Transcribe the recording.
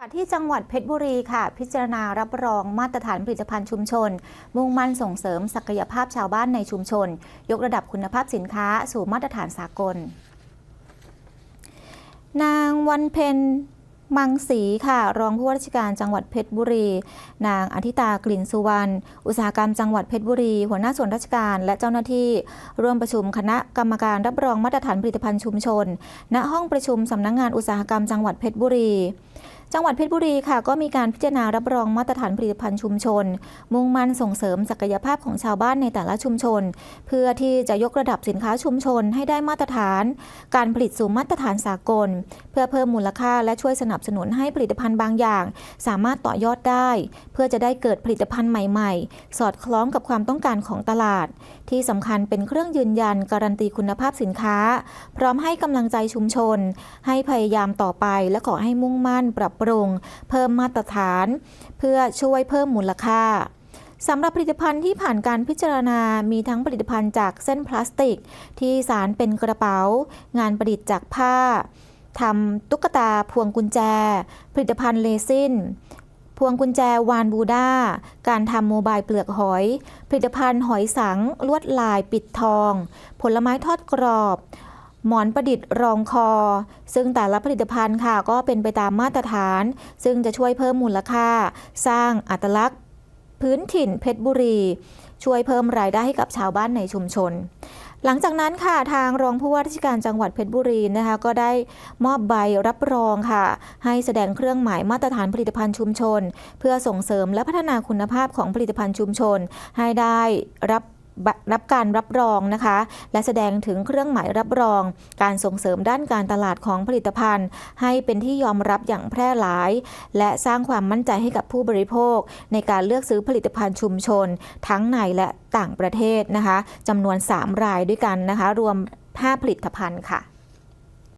ค่ะที่จังหวัดเพชรบุรีค่ะ พิจารณารับรองมาตรฐานผลิตภัณฑ์ชุมชน มุ่งมั่นส่งเสริมศักยภาพชาวบ้านในชุมชน ยกระดับคุณภาพสินค้าสู่มาตรฐานสากล นางวันเพ็ญมังสีค่ะ รองผู้ว่าราชการจังหวัดเพชรบุรี นางอธิตากลิ่นสุวรรณอุตสาหกรรมจังหวัดเพชรบุรี หัวหน้าส่วนราชการและเจ้าหน้าที่ร่วมประชุมคณะกรรมการรับรองมาตรฐานผลิตภัณฑ์ชุมชน ณห้องประชุมสำนักงงานอุตสาหกรรมจังหวัดเพชรบุรี จังหวัดเพชรบุรีค่ะ ก็มีการพิจารณารับรองมาตรฐานผลิตภัณฑ์ชุมชน มุ่งมั่นส่งเสริมศักยภาพของชาวบ้านในแต่ละชุมชน เพื่อที่จะยกระดับสินค้าชุมชนให้ได้มาตรฐาน การผลิตสู่มาตรฐานสากล เพื่อเพิ่มมูลค่าและช่วยสนับสนุนให้ผลิตภัณฑ์บางอย่าง สามารถต่อยอดได้ เพื่อจะได้เกิดผลิตภัณฑ์ใหม่ ๆ สอดคล้องกับความต้องการของตลาด ที่สำคัญเป็นเครื่องยืนยันการันตีคุณภาพสินค้า พร้อมให้กำลังใจชุมชน ให้พยายามต่อไปและขอให้มุ่งมั่นปรับปรุง เพิ่มมาตรฐาน เพื่อช่วยเพิ่มมูลค่าสำหรับผลิตภัณฑ์ที่ผ่านการพิจารณา มีทั้งผลิตภัณฑ์จากเส้นพลาสติก ที่สารเป็นกระเป๋า งานประดิษฐ์จากผ้าทำตุ๊กตาพวงกุญแจ ผลิตภัณฑ์เลซินพวงกุญแจวานบูดาการทำโมบายเปลือกหอย ผลิตภัณฑ์หอยสัง ลวดลายปิดทอง ผลไม้ทอดกรอบ หมอนประดิษฐ์รองคอ ซึ่งแต่ละผลิตภัณฑ์ค่ะก็เป็นไปตามมาตรฐาน ซึ่งจะช่วยเพิ่มมูลค่า สร้างอัตลักษณ์ พื้นถิ่นเพชรบุรี ช่วยเพิ่มรายได้ให้กับชาวบ้านในชุมชน หลังจากนั้นค่ะทางรองผู้ว่าราชการจังหวัดเพชรบุรีนะคะก็ได้มอบใบรับรองค่ะ ให้แสดงเครื่องหมายมาตรฐานผลิตภัณฑ์ชุมชน เพื่อส่งเสริมและพัฒนาคุณภาพของผลิตภัณฑ์ชุมชน ให้ได้รับ รับการรับรองนะคะ และแสดงถึงเครื่องหมายรับรอง การส่งเสริมด้านการตลาดของผลิตภัณฑ์ ให้เป็นที่ยอมรับอย่างแพร่หลาย และสร้างความมั่นใจให้กับผู้บริโภค ในการเลือกซื้อผลิตภัณฑ์ชุมชน ทั้งในและต่างประเทศนะคะจำนวน 3 รายด้วยกันนะคะ รวม 5 ผลิตภัณฑ์ค่ะ